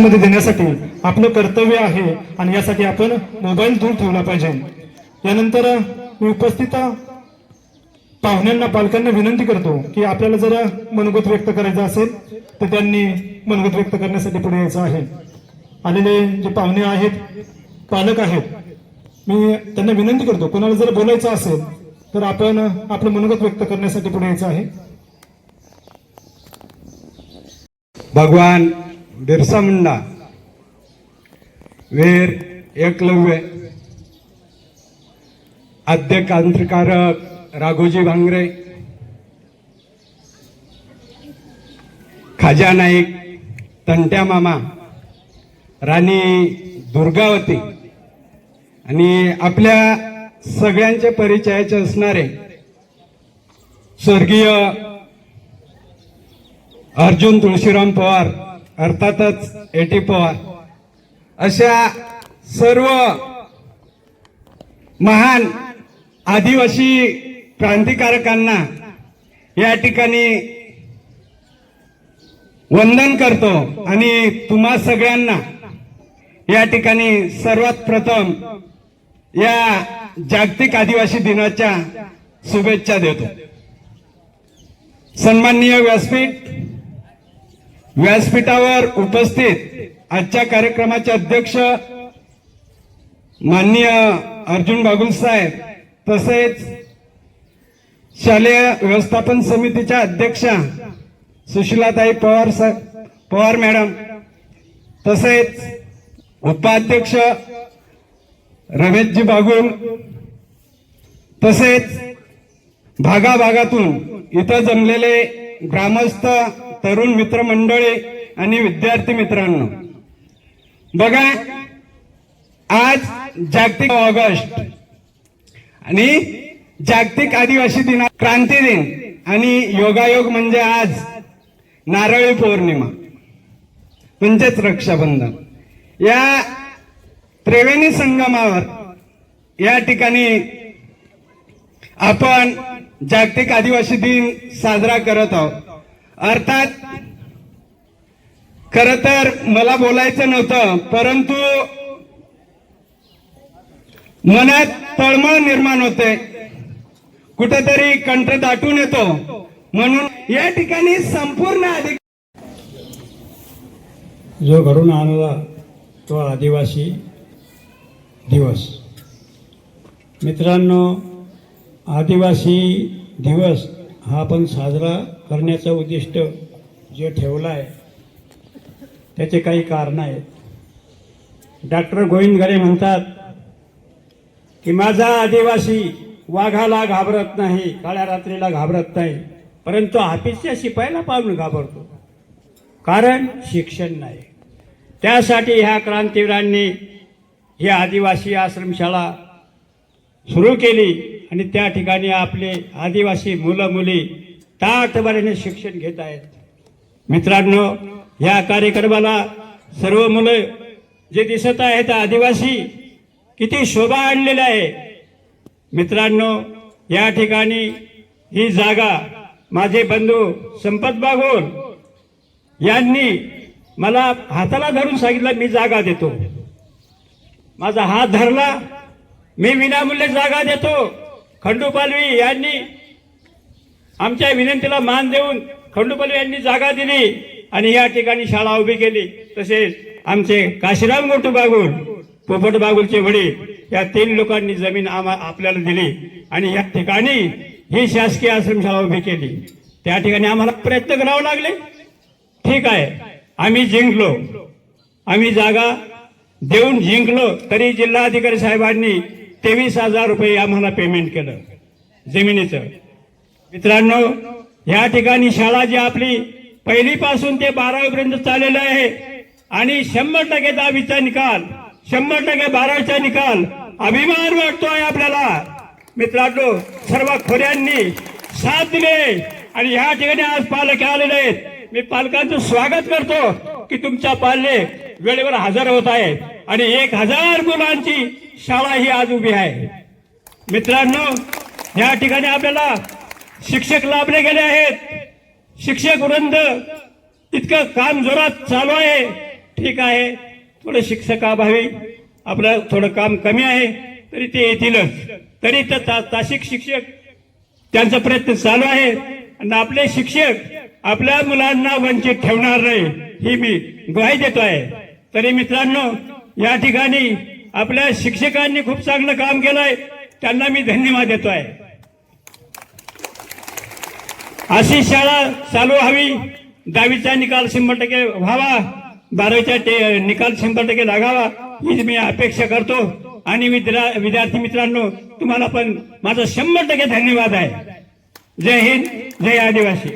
मध्ये देण्यासाठी आपलं कर्तव्य आहे आणि यासाठी आपण मोबाईल दूर ठेवला पाहिजे. यानंतर मी उपस्थित पाहुण्यांना पालकांना विनंती करतो की आपल्याला जर मनोगत व्यक्त करायचं असेल तर त्यांनी मनगत व्यक्त करण्यासाठी पुढे यायचं आहे. आलेले जे पाहुणे आहेत पालक आहेत मी त्यांना विनंती करतो कोणाला जर बोलायचं असेल तर आपण आपलं मनोगत व्यक्त करण्यासाठी पुढे यायचं आहे. भगवान बिरसा मुंडा वीर एकलव्य आद्य क्रांतिकारक राघोजी भांगरे खाजा नाईक तंट्या मामा राणी दुर्गावती आणि आपल्या सगळ्यांचे परिचयाचे असणारे स्वर्गीय अर्जुन तुळशीराम पवार अर्थातच एटी पवार. अशा सर्व महान आदिवासी क्रांतिकारकांना या ठिकाणी वंदन करतो आणि तुम्हा सगळ्यांना या ठिकाणी सर्वात प्रथम या जागतिक आदिवासी दिनाच्या शुभेच्छा देतो. सन्माननीय व्यासपीठ व्यासपीठावर उपस्थित आजच्या कार्यक्रमाचे अध्यक्ष माननीय अर्जुन बागुल साहेब तसेच शालेय व्यवस्थापन समितीच्या अध्यक्षा सुशीलाताई पवार साहेब पवार मॅडम तसेच उपाध्यक्ष रमेशजी बागुल तसेच भागाभागातून इथं जमलेले ग्रामस्थ तरुण मित्रमंडळी आणि विद्यार्थी मित्रांनो. बघा आज जागतिक ऑगस्ट आणि जागतिक आदिवासी दिन क्रांती दिन आणि योगायोग म्हणजे आज नारळी पौर्णिमा म्हणजेच रक्षाबंधन. या त्रिवेणी संगमावर या ठिकाणी आपण जागतिक आदिवासी दिन साजरा करत आहोत. अर्थात खर तर मला बोलायचं नव्हतं परंतु मनात तळमळ निर्माण होते. कुठेतरी कंठ दाटून येतो. म्हणून या ठिकाणी संपूर्ण अधिक जो घडून आणला तो आदिवासी दिवस. मित्रांनो आदिवासी दिवस हा आपण साजरा करण्याचं उद्दिष्ट जे ठेवलं आहे त्याचे काही कारणं आहेत. डॉक्टर गोविंद घरे म्हणतात की माझा आदिवासी वाघाला घाबरत नाही काळ्या रात्रीला घाबरत नाही परंतु हाफिजच्या शिपायाला पाहून घाबरतो कारण शिक्षण नाही. त्यासाठी ह्या क्रांतीवीरांनी ही आदिवासी आश्रमशाळा सुरू केली. आणि त्या ठिकाणी आपले आदिवासी मुलं मुली ताटभरीने शिक्षण घेत आहेत. मित्रांनो ह्या कार्यक्रमाला सर्व मुलं जे दिसत आहेत आदिवासी किती शोभा आणलेल्या आहे. मित्रांनो या ठिकाणी ही जागा माझे बंधू संपत बागोल यांनी मला हाताला धरून सांगितलं मी जागा देतो. माझा हात धरला मी विनामूल्य जागा देतो. खंडूपालवी यांनी आमच्या विनंतीला मान देऊन खंडूपालवी यांनी जागा दिली आणि या ठिकाणी शाळा उभी केली. तसेच आमचे काशीराम गोटू बागुल पोपट बागुलचे वडील या तीन लोकांनी जमीन आम्हा आपल्याला दिली आणि या ठिकाणी ही शासकीय आश्रमशाळा उभी केली. त्या ठिकाणी आम्हाला प्रयत्न करावे लागले. ठीक आहे आम्ही जिंकलो. आम्ही जागा देऊन जिंकलो. तरी जिल्हाधिकारी साहेबांनी तेवीस हजार रुपये आम्हाला पेमेंट केलं. जमिनीचं. मित्रांनो या ठिकाणी शाळा जी आपली पहिलीपासून ते बारावीपर्यंत चाललेलं आहे आणि शंभर टक्के दहावीचा निकाल शंभर टक्के बारावीचा निकाल अभिमान वाटतोय आपल्याला. मित्रांनो सर्व खोऱ्यांनी साथ दिले आणि ह्या ठिकाणी आज पालक आलेले आहेत. मी पालकांचं स्वागत करतो की तुमच्या पाल्य वेळेवर हजर होत आहेत. आणि एक हजार मुलांची शाळा ही आज उभी आहे. मित्रांनो या ठिकाणी आपल्याला शिक्षक लाभले गेले आहेत. शिक्षक वृंद इतकं काम जोरात चालू आहे. ठीक आहे थोडं शिक्षकाभावी आपलं थोडं काम कमी आहे तरी ते येतीलच. तरी तर ता- तासिक शिक्षक त्यांचा प्रयत्न चालू आहे. आणि आपले शिक्षक आपल्या मुलांना वंचित ठेवणार नाही ही मी ग्वाही देतो आहे तरी मित्रांनो या ठिकाणी आपल्या शिक्षकांनी खूप चांगलं काम केलंय. त्यांना मी धन्यवाद देतो आहे अशी शाळा चालू हवी. दहावीचा निकाल शंभर टक्के व्हावा. बारावीचा निकाल शंभर टक्के लागावा. हीच मी अपेक्षा करतो. आणि विद्या- विद्यार्थी मित्रांनो तुम्हाला पण माझा शंभर टक्के धन्यवाद आहे. जय हिंद जय आदिवासी.